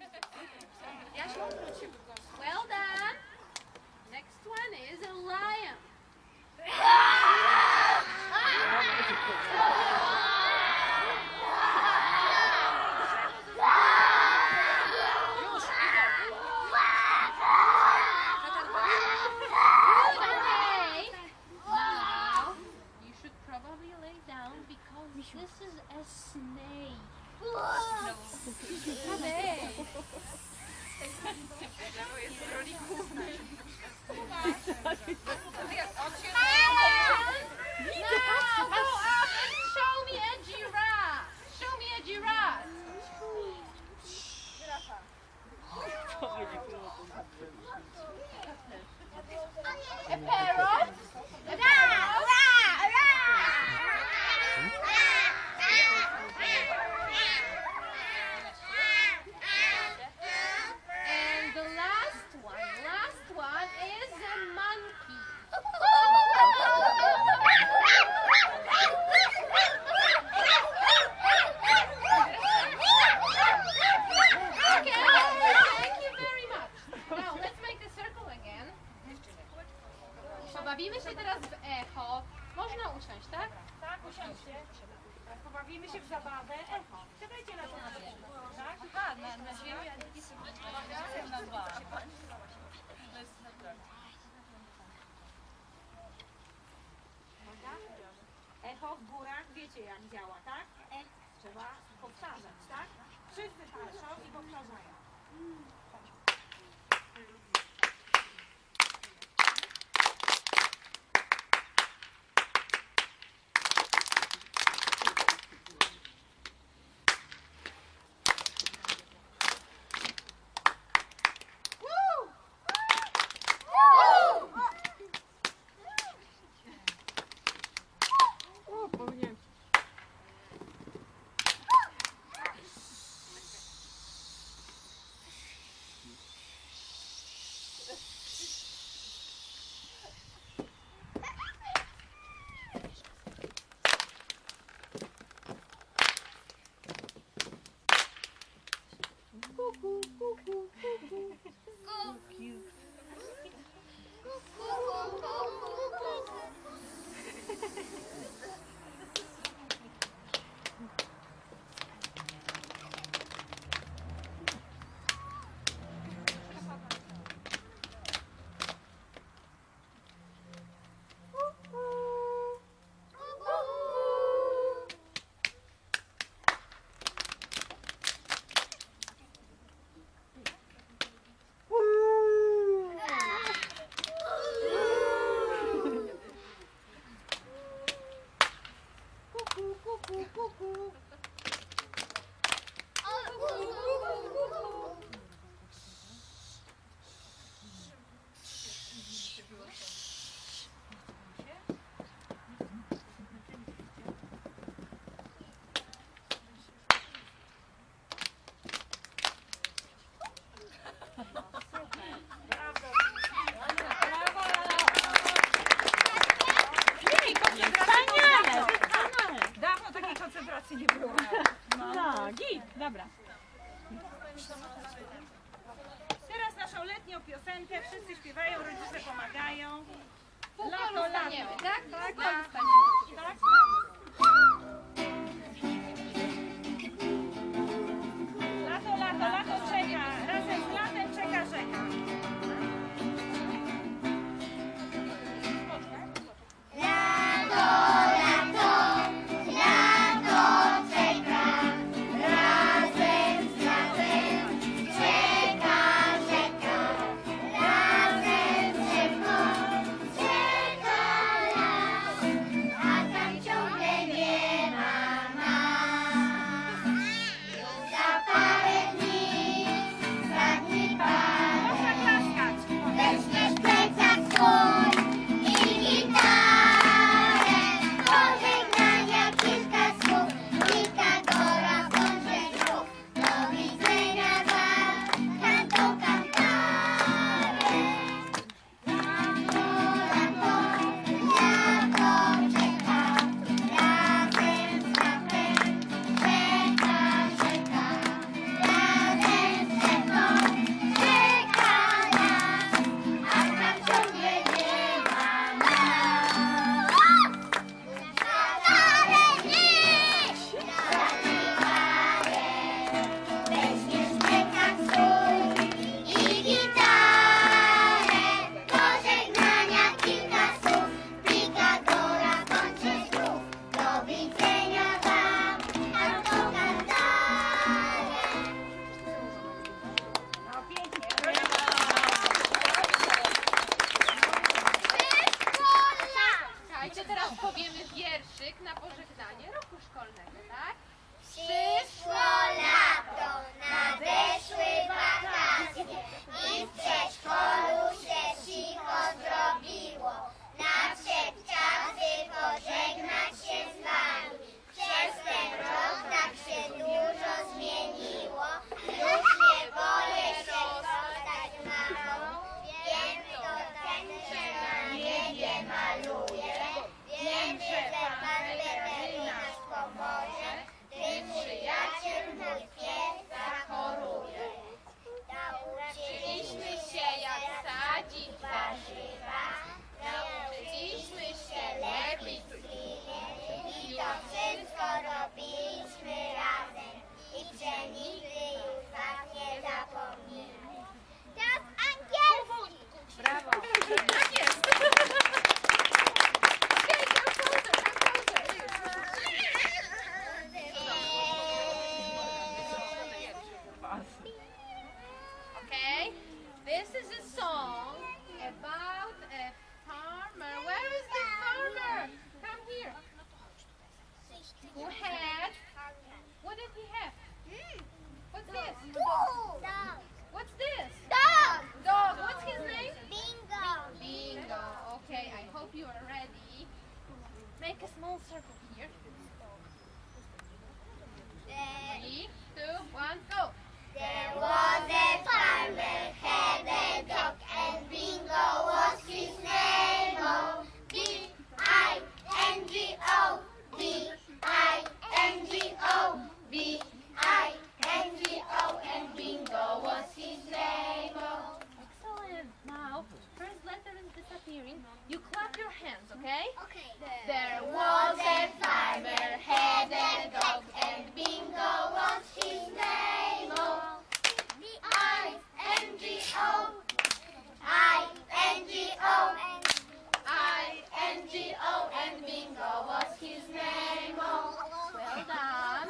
Well done. Next one is a lion. 비슷하네. 아, 네. Bawimy się teraz w echo. Można usiąść, tak? Tak, usiądźcie. Pobawimy się w zabawę. Echo. Siadajcie na to tak? A, na, na ziemi? Na dwa. Bez Echo w górach, wiecie jak działa, tak? Trzeba powtarzać, tak? Wszyscy patrzą i powtarzają. Three, two, one, go. there was a farmer, had a dog, and Bingo was his name. Oh, B-I-N-G-O, B-I-N-G-O, B-I-N-G-O, and Bingo was his name. Oh. Excellent. Now, first letter is disappearing. You clap your hands, okay? Okay. There was a farmer, had a dog, and Bingo was his name. Oh, B-I-N-G-O, I-N-G-O, I-N-G-O, and Bingo was his name. Oh, well done.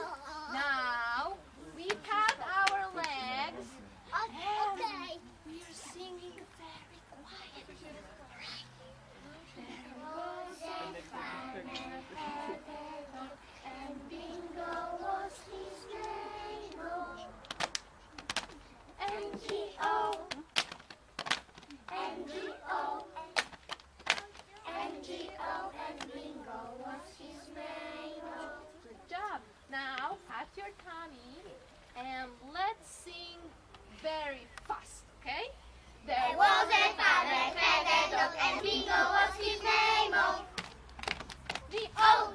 Now, we pat our legs. okay. We are singing very quietly. And Bingo was his name. Oh, N-G-O, N-G-O, N-G-O, and Bingo was his name. Oh. Good job. Now, pat your tummy and let's sing very fast, okay? There was a farmer, had a dog, and Bingo was his name. Oh, G-O,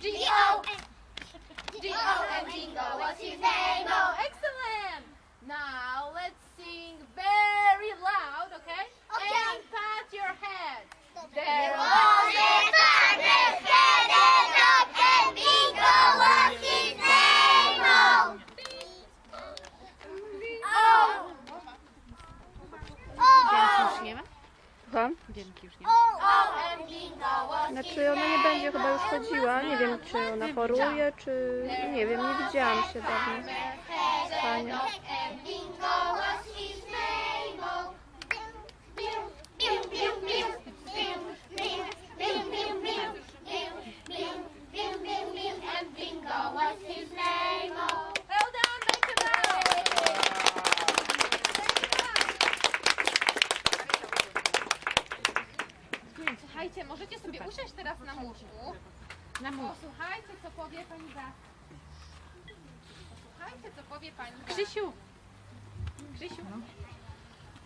G-O, G-O, and Bingo was his name. Oh, excellent! Now let's sing very loud, okay? Okay. And pat your head. There was Znaczy ona nie będzie chyba już chodziła, nie wiem czy ona choruje, czy nie wiem, nie widziałam się dawno. Panią. Krzysiu. Krzysiu.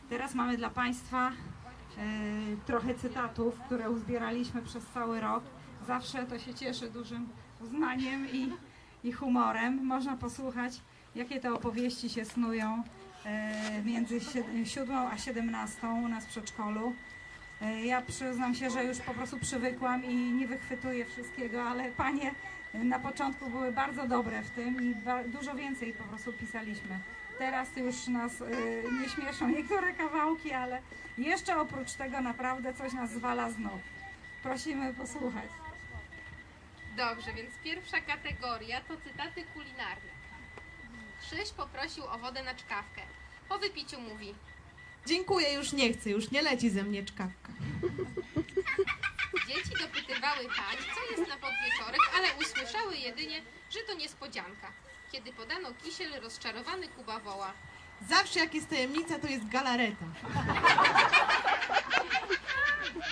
Teraz mamy dla Państwa e, trochę cytatów, które uzbieraliśmy przez cały rok. Zawsze to się cieszy dużym uznaniem i, i humorem. Można posłuchać, jakie te opowieści się snują e, między si- siódmą a siedemnastą u nas w przedszkolu. E, Ja przyznam się, że już po prostu przywykłam i nie wychwytuję wszystkiego, ale panie na początku były bardzo dobre w tym i dużo więcej po prostu pisaliśmy. Teraz już nas y, nie śmieszą niektóre kawałki, ale jeszcze oprócz tego naprawdę coś nas zwala z. Prosimy posłuchać. Dobrze, więc pierwsza kategoria to cytaty kulinarne. Krzyś poprosił o wodę na czkawkę. Po wypiciu mówi: Dziękuję, już nie chcę, już nie leci ze mnie czkawka. Dzieci dopytywały pań, co jest na podwieczorek, ale usłyszały jedynie, że to niespodzianka. Kiedy podano kisiel, rozczarowany Kuba woła. Zawsze jak jest tajemnica, to jest galareta.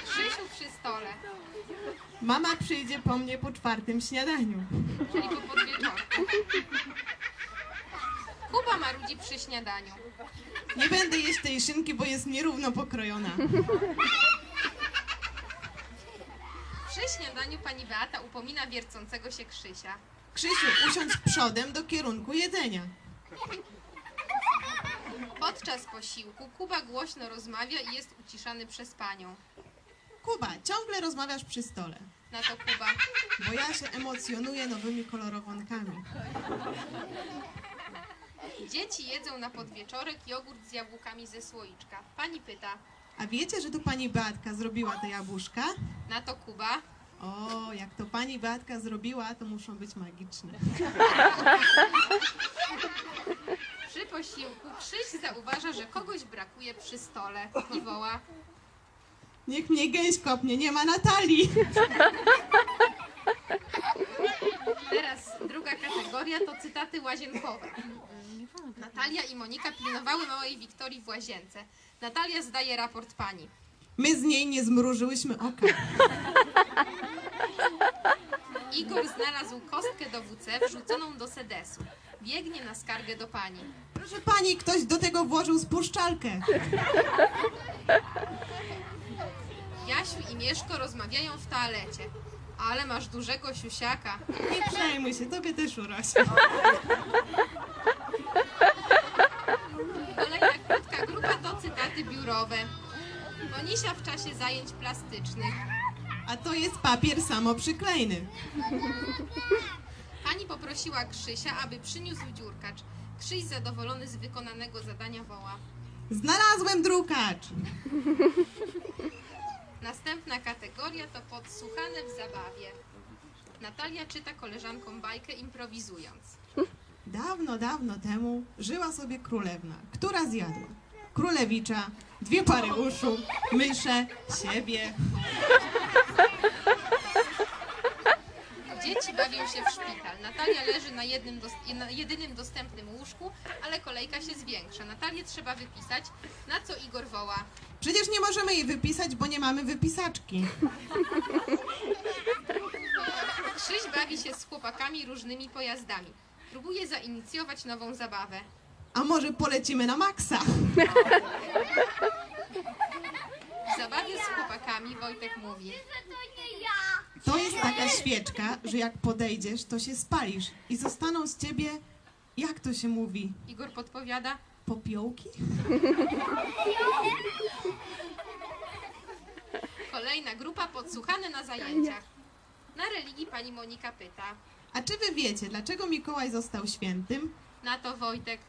Krzysiu przy stole, Mama przyjdzie po mnie po czwartym śniadaniu. czyli po podwieczorku. Kuba marudzi przy śniadaniu. Nie będę jeść tej szynki, bo jest nierówno pokrojona. Przy śniadaniu pani Beata upomina wiercącego się Krzysia. Krzysiu, usiądź przodem do kierunku jedzenia. Podczas posiłku Kuba głośno rozmawia i jest uciszany przez panią. Kuba, ciągle rozmawiasz przy stole, Na to Kuba. bo ja się emocjonuję nowymi kolorowankami. Dzieci jedzą na podwieczorek jogurt z jabłkami ze słoiczka. Pani pyta. A wiecie, że to pani Beatka zrobiła te jabłuszka? Na to Kuba. O, jak to pani Beatka zrobiła, to muszą być magiczne. Przy posiłku Krzyś zauważa, że kogoś brakuje przy stole i woła. Niech mnie gęś kopnie, nie ma Natalii. Teraz druga kategoria to cytaty łazienkowe. Natalia i Monika pilnowały małej Wiktorii w łazience. Natalia zdaje raport pani. My z niej nie zmrużyłyśmy oka. Igor znalazł kostkę do WC wrzuconą do sedesu. Biegnie na skargę do pani. Proszę pani, ktoś do tego włożył spuszczalkę. Jasiu i Mieszko rozmawiają w toalecie. Ale masz dużego siusiaka. Nie przejmuj się, tobie też urośnie. Kolejna krótka grupa to cytaty biurowe. Monisia w czasie zajęć plastycznych. A to jest papier samoprzyklejny. Pani poprosiła Krzysia, aby przyniósł dziurkacz. Krzyś zadowolony z wykonanego zadania woła. Znalazłem drukacz. Następna kategoria to podsłuchane w zabawie. Natalia czyta koleżankom bajkę improwizując. Dawno, dawno temu żyła sobie królewna, która zjadła królewicza, dwie pary uszu, myszę, siebie. Dzieci bawią się w szpital. Natalia leży na, jednym na jedynym dostępnym łóżku, ale kolejka się zwiększa. Natalię trzeba wypisać, na co Igor woła. Przecież nie możemy jej wypisać, bo nie mamy wypisaczki. Krzyś bawi się z chłopakami różnymi pojazdami. Próbuje zainicjować nową zabawę. A może polecimy na maksa? W zabawie z chłopakami Wojtek mówi. To nie ja. To jest taka świeczka, że jak podejdziesz, to się spalisz i zostaną z ciebie, jak to się mówi, Igor podpowiada. popiołki? Kolejna grupa podsłuchane na zajęciach. Na religii pani Monika pyta. A czy wy wiecie, dlaczego Mikołaj został świętym? Na to Wojtek.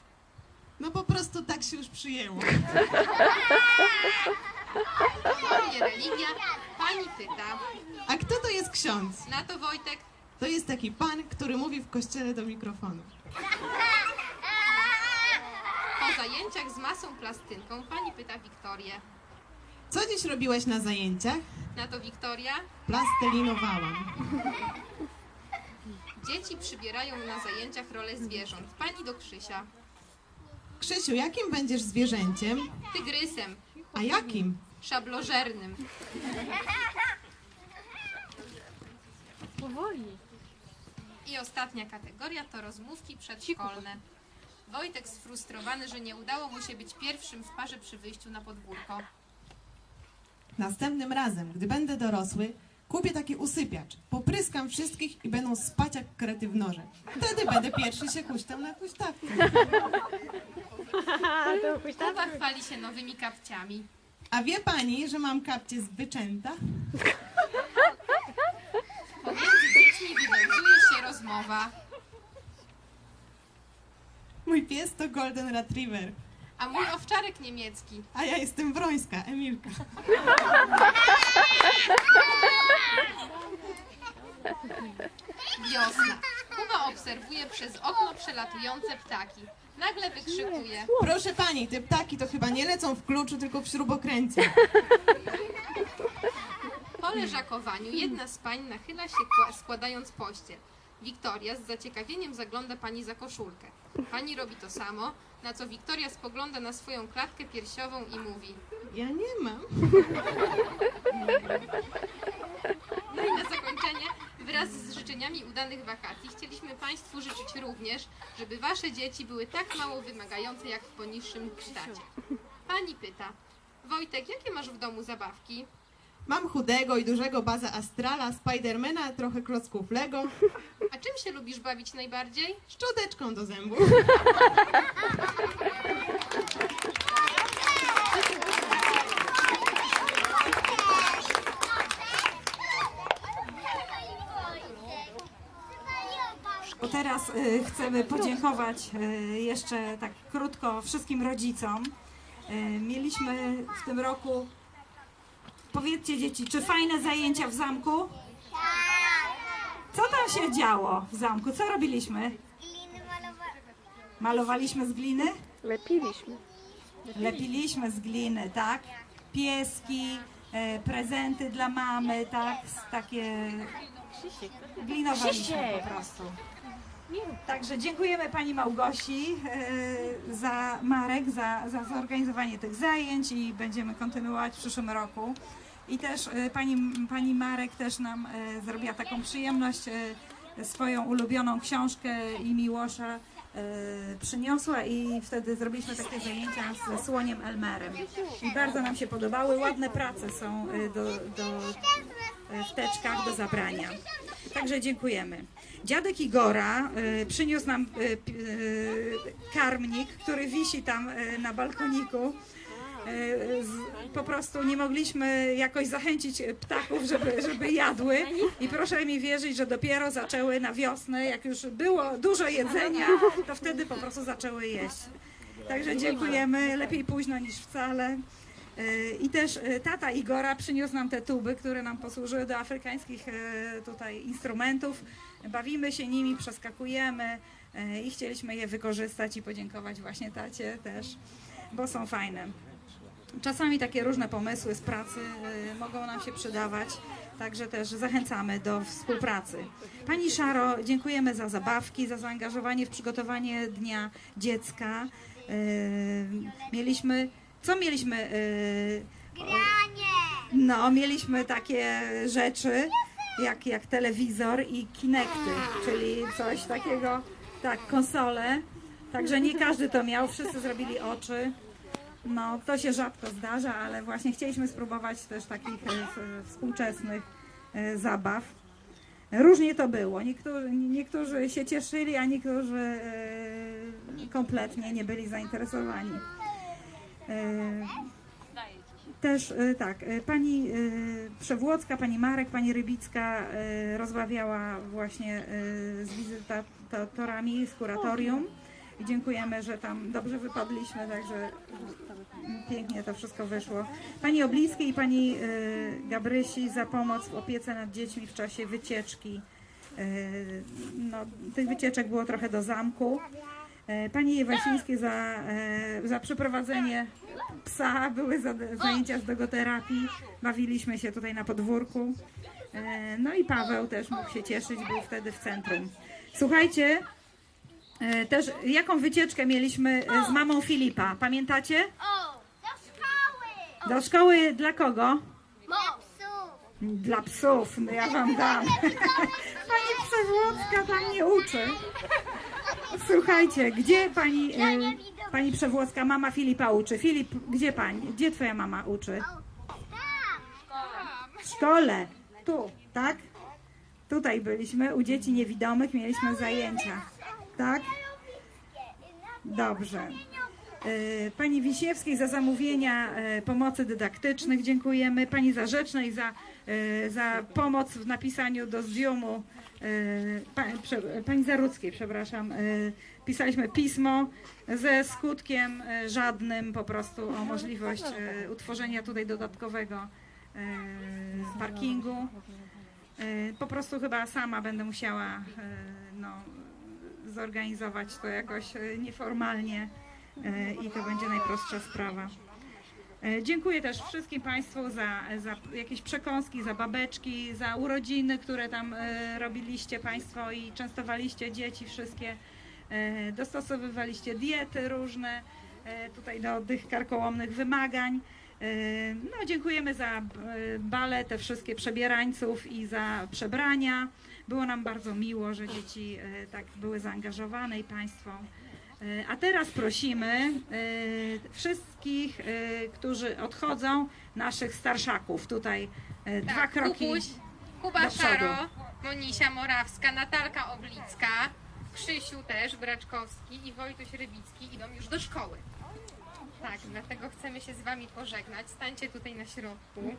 No po prostu tak się już przyjęło. Ponownie religia. Pani pyta. A kto to jest ksiądz? Na to Wojtek. To jest taki pan, który mówi w kościele do mikrofonu. Po zajęciach z masą plastynką pani pyta Wiktorię. Co dziś robiłeś na zajęciach? Na to Wiktoria. Plastelinowałam. Dzieci przybierają na zajęciach rolę zwierząt. Pani do Krzysia. Krzysiu, jakim będziesz zwierzęciem? Tygrysem. A jakim? Szablożernym. Powoli. I ostatnia kategoria to rozmówki przedszkolne. Wojtek sfrustrowany, że nie udało mu się być pierwszym w parze przy wyjściu na podwórko. Następnym razem, gdy będę dorosły, kupię taki usypiacz. Popryskam wszystkich i będą spać jak krety w norze. Wtedy będę pierwszy się huśtał na tam? Kuba chwali się nowymi kapciami. A wie pani, że mam kapcie z byczęta? Pomiędzy dziećmi wywiązuje się rozmowa. Mój pies to Golden Retriever, A mój owczarek niemiecki. a ja jestem Wrońska, Emilka. Wiosna. Kuba obserwuje przez okno przelatujące ptaki. Nagle wykrzykuje. Proszę pani, te ptaki to chyba nie lecą w kluczu, tylko w śrubokręcie. Po leżakowaniu jedna z pań nachyla się kła- składając pościel. Wiktoria z zaciekawieniem zagląda pani za koszulkę. Pani robi to samo, na co Wiktoria spogląda na swoją klatkę piersiową i mówi Ja nie mam. No i na zakończenie, wraz z życzeniami udanych wakacji, chcieliśmy Państwu życzyć również, żeby Wasze dzieci były tak mało wymagające jak w poniższym kształcie. Pani pyta, Wojtek, jakie masz w domu zabawki? Mam chudego i dużego baza Astrala, Spidermana, trochę klocków Lego, A czym się lubisz bawić najbardziej? szczoteczką do zębów. Bo teraz y, chcemy podziękować y, jeszcze tak krótko wszystkim rodzicom. Y, mieliśmy w tym roku, powiedzcie dzieci, czy fajne zajęcia w zamku? Co tam się działo w zamku? Co robiliśmy? Malowaliśmy z gliny? Lepiliśmy. Lepiliśmy z gliny, tak? Pieski, e, prezenty dla mamy, tak? Takie glinowaliśmy po prostu. Także dziękujemy Pani Małgosi e, za Marek, za, za zorganizowanie tych zajęć i będziemy kontynuować w przyszłym roku. I też e, pani, pani Marek też nam e, zrobiła taką przyjemność, swoją ulubioną książkę i Miłosza przyniosła i wtedy zrobiliśmy takie zajęcia ze słoniem Elmerem. I bardzo nam się podobały, ładne prace są do, do, w teczkach do zabrania. Także dziękujemy. Dziadek Igora y, przyniósł nam y, y, karmnik, który wisi tam y, na balkoniku. Y, z, po prostu nie mogliśmy jakoś zachęcić ptaków, żeby, żeby jadły. I proszę mi wierzyć, że dopiero zaczęły na wiosnę, jak już było dużo jedzenia, to wtedy po prostu zaczęły jeść. Także dziękujemy, lepiej późno niż wcale. Y, I też y, tata Igora przyniósł nam te tuby, które nam posłużyły do afrykańskich tutaj instrumentów. Bawimy się nimi, przeskakujemy y, i chcieliśmy je wykorzystać i podziękować właśnie tacie też, bo są fajne. Czasami takie różne pomysły z pracy y, mogą nam się przydawać, także też zachęcamy do współpracy. Pani Szaro, dziękujemy za zabawki, za zaangażowanie w przygotowanie Dnia Dziecka. Y, Mieliśmy, co mieliśmy? y, No, mieliśmy takie rzeczy jak, jak telewizor i kinekty, czyli coś takiego, tak, konsole. Także nie każdy to miał, wszyscy zrobili oczy. No, to się rzadko zdarza, ale właśnie chcieliśmy spróbować też takich e, współczesnych e, zabaw. Różnie to było. Niektórzy, niektórzy się cieszyli, a niektórzy e, kompletnie nie byli zainteresowani. Też e, tak, e, pani e, Przewłocka, pani Marek, pani Rybicka rozmawiała właśnie z wizytatorami z kuratorium. Dziękujemy, że tam dobrze wypadliśmy, także pięknie to wszystko wyszło. Pani Oblińskiej i pani Gabrysi za pomoc w opiece nad dziećmi w czasie wycieczki. No, tych wycieczek było trochę do zamku. Y, Pani Jewasińskiej za, y, za przyprowadzenie psa, były za, zajęcia z dogoterapii, bawiliśmy się tutaj na podwórku. Y, No i Paweł też mógł się cieszyć, był wtedy w centrum. Słuchajcie, też jaką wycieczkę mieliśmy z mamą Filipa, pamiętacie? Do szkoły! Do szkoły dla kogo? Dla psów, no ja wam dam. Pani Przewłocka tam nie uczy. Słuchajcie, gdzie pani, pani Przewłocka, mama Filipa uczy? Filip, gdzie pani, gdzie twoja mama uczy? W szkole, tu, tak? Tutaj byliśmy, u dzieci niewidomych mieliśmy zajęcia, tak? Dobrze. E, Pani Wiśniewskiej za zamówienia e, pomocy dydaktycznych dziękujemy. Pani Zarzecznej za, e, za pomoc w napisaniu do Zdiumu. E, Pani Zarudzkiej, przepraszam. e, Pisaliśmy pismo ze skutkiem e, żadnym po prostu o możliwość e, utworzenia tutaj dodatkowego parkingu. Po prostu chyba sama będę musiała no, zorganizować to jakoś nieformalnie i to będzie najprostsza sprawa. E, Dziękuję też wszystkim Państwu za, za jakieś przekąski, za babeczki, za urodziny, które tam e, robiliście Państwo i częstowaliście dzieci wszystkie. E, Dostosowywaliście diety różne tutaj do tych karkołomnych wymagań. No, dziękujemy za bale, te wszystkie przebierańców i za przebrania. Było nam bardzo miło, że dzieci tak były zaangażowane i Państwo. E, A teraz prosimy e, wszystkich, e, którzy odchodzą, naszych starszaków. Tutaj dwa Tak, kroki. Kubuś, Kuba. Szaro, Monisia Morawska, Natalka Oblicka, Krzysiu też, Braczkowski i Wojtuś Rybicki idą już do szkoły. Tak, dlatego chcemy się z Wami pożegnać. Stańcie tutaj na środku.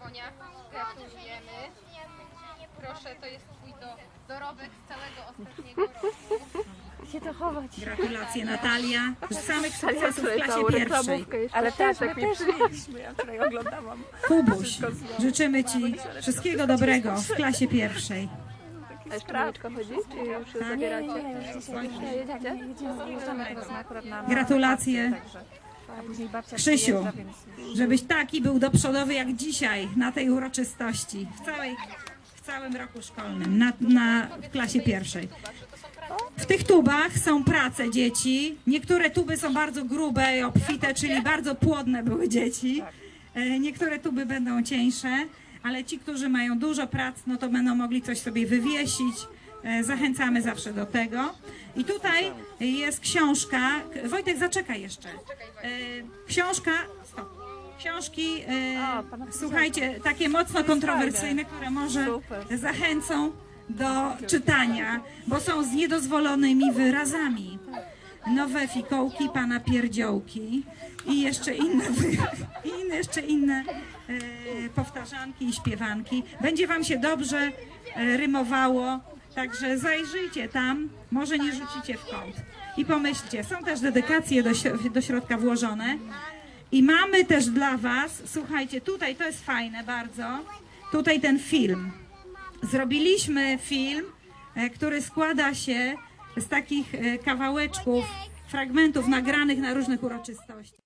Monia, gratulujemy. Proszę, to jest Twój do, dorobek z całego ostatniego roku. Gratulacje Natalia. Samych sukcesów w klasie pierwszej. Ale też, tak mi przynieśliśmy, ja wczoraj oglądałam. Kubuś, życzymy Ci wszystkiego dobrego w klasie pierwszej. A jeszcze chodzi? Czy już się zabieracie? Jedziecie? Gratulacje. Krzysiu, żebyś taki był do przodowy jak dzisiaj na tej uroczystości w, całej, w całym roku szkolnym, na, na, w klasie pierwszej. W tych tubach są prace dzieci. Niektóre tuby są bardzo grube i obfite, czyli bardzo płodne były dzieci. E, Niektóre tuby będą cieńsze, ale ci, którzy mają dużo prac, no to będą mogli coś sobie wywiesić. E, Zachęcamy zawsze do tego. I tutaj jest książka. Wojtek, zaczekaj jeszcze. E, Książka. Stop. Książki, e, słuchajcie, takie mocno kontrowersyjne, które może zachęcą do czytania, bo są z niedozwolonymi wyrazami. Nowe fikołki pana pierdziołki i jeszcze inne, i inne, jeszcze inne e, powtarzanki i śpiewanki. Będzie wam się dobrze e, rymowało, także zajrzyjcie tam, może nie rzucicie w kąt. I pomyślcie, są też dedykacje do, do środka włożone. I mamy też dla was, słuchajcie, tutaj to jest fajne bardzo, tutaj ten film. Zrobiliśmy film, e, który składa się z takich e, kawałeczków, fragmentów nagranych na różnych uroczystościach.